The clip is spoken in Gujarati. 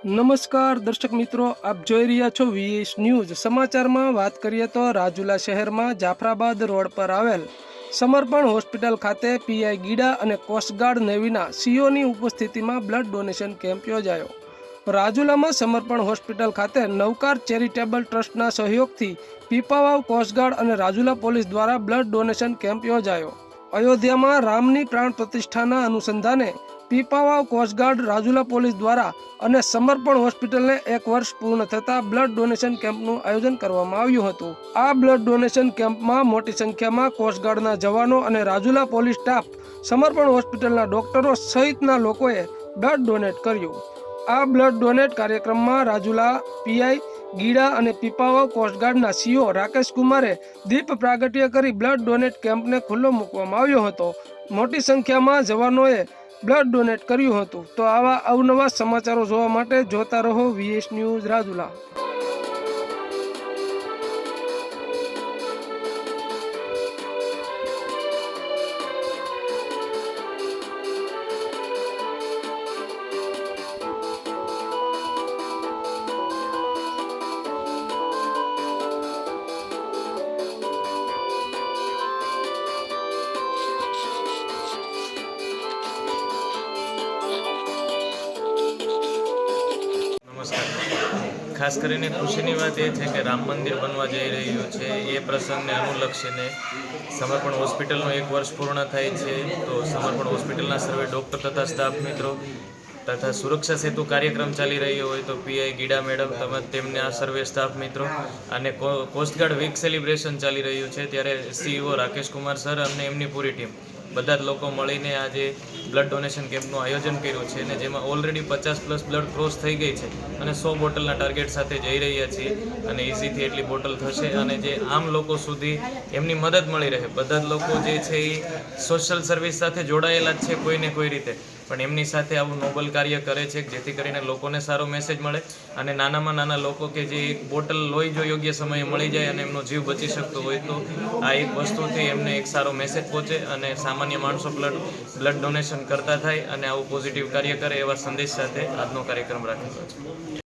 નમસ્કાર, દર્શક મિત્રો, આપ જોઈ રહ્યા છો વીએસ ન્યૂઝ સમાચારમાં વાત કરીએ તો રાજુલા શહેરમાં જાફરાબાદ રોડ પર આવેલ સમર્પણ હોસ્પિટલ ખાતે પીઆઈ ગીડા અને કોસ્ટગાર્ડ નેવીના સીઓની ઉપસ્થિતિમાં બ્લડ ડોનેશન કેમ્પ યોજાયો. રાજુલામાં સમર્પણ હોસ્પિટલ ખાતે નવકાર ચેરિટેબલ ટ્રસ્ટના સહયોગથી પીપાવાવ કોસ્ટગાર્ડ અને રાજુલા પોલીસ દ્વારા બ્લડ ડોનેશન કેમ્પ યોજાયો. અયોધ્યામાં રામની પ્રાણ પ્રતિષ્ઠાના અનુસંધાને પીપાવાવ કોસ્ટગાર્ડ રાજુલા પોલીસ દ્વારા અને સમર્પણ હોસ્પિટલને એક વર્ષ પૂર્ણ થતાં બ્લડ ડોનેશન કેમ્પનું આયોજન કરવામાં આવ્યું હતું. આ બ્લડ ડોનેશન કેમ્પમાં મોટી સંખ્યામાં કોસ્ટગાર્ડના જવાનો અને રાજુલા પોલીસ સ્ટાફ, સમર્પણ હોસ્પિટલના ડોક્ટરો સહિતના લોકોએ બ્લડ ડોનેટ કર્યું. આ બ્લડ ડોનેટ કાર્યક્રમમાં રાજુલા, પીઆઈ, ગીડા અને પીપાવાવ કોસ્ટગાર્ડના સીઓ રાકેશ કુમારે દીપ પ્રાગટ્ય કરી બ્લડ ડોનેટ કેમ્પને ખુલ્લો મૂકવામાં આવ્યો હતો. મોટી સંખ્યામાં જવાનોએ બ્લડ ડોનેટ કર્યું હતું. તો આવા અવનવા સમાચારો જોવા માટે જોતા રહો વીએસ ન્યૂઝ રાજુલા. નમસ્કાર. ખાસ કરીને ખુશીની વાત એ છે કે રામ મંદિર બનવા જઈ રહ્યું છે. એ પ્રસંગને અનુલક્ષીને સમર્પણ હોસ્પિટલનો એક વર્ષ પૂર્ણ થાય છે. તો સમર્પણ હોસ્પિટલના સર્વે ડૉક્ટર તથા સ્ટાફ મિત્રો તથા સુરક્ષા સેતુ કાર્યક્રમ ચાલી રહ્યો હોય તો પીઆઈ ગીડા મેડમ તેમજ તેમને આ સર્વે સ્ટાફ મિત્રો અને કોસ્ટગાર્ડ વીક સેલિબ્રેશન ચાલી રહ્યું છે. ત્યારે સીઈઓ રાકેશ કુમાર સર અને એમની પૂરી ટીમ. બધા જ લોકો મળીને આજે બ્લડ ડોનેશન કેમ્પનું આયોજન કર્યું છે અને જેમાં ઓલરેડી પચાસ પ્લસ બ્લડ ક્રોસ થઈ ગઈ છે અને સો બોટલના ટાર્ગેટ સાથે જઈ રહ્યા છીએ અને ઇઝીથી એટલી બોટલ થશે અને જે આમ લોકો સુધી એમની મદદ મળી રહે. બધા જ લોકો જે છે એ સોશિયલ સર્વિસ સાથે જોડાયેલા જ છે કોઈને કોઈ રીતે. પણ એમની સાથે આવું નોબલ કાર્ય કરે છે જેથી કરીને લોકોને સારો મેસેજ મળે અને નાનામાં નાના લોકો કે જે એક બોટલ લોહી જો યોગ્ય સમયે મળી જાય અને એમનો જીવ બચી શકતો હોય તો આ એક વસ્તુથી એમને એક સારો મેસેજ પહોંચે અને સામાન્ય માણસો બ્લડ બ્લડ ડોનેશન કરતા થાય અને આવું પોઝિટિવ કાર્ય કરે એવા સંદેશ સાથે આજનો કાર્યક્રમ રાખેલો છે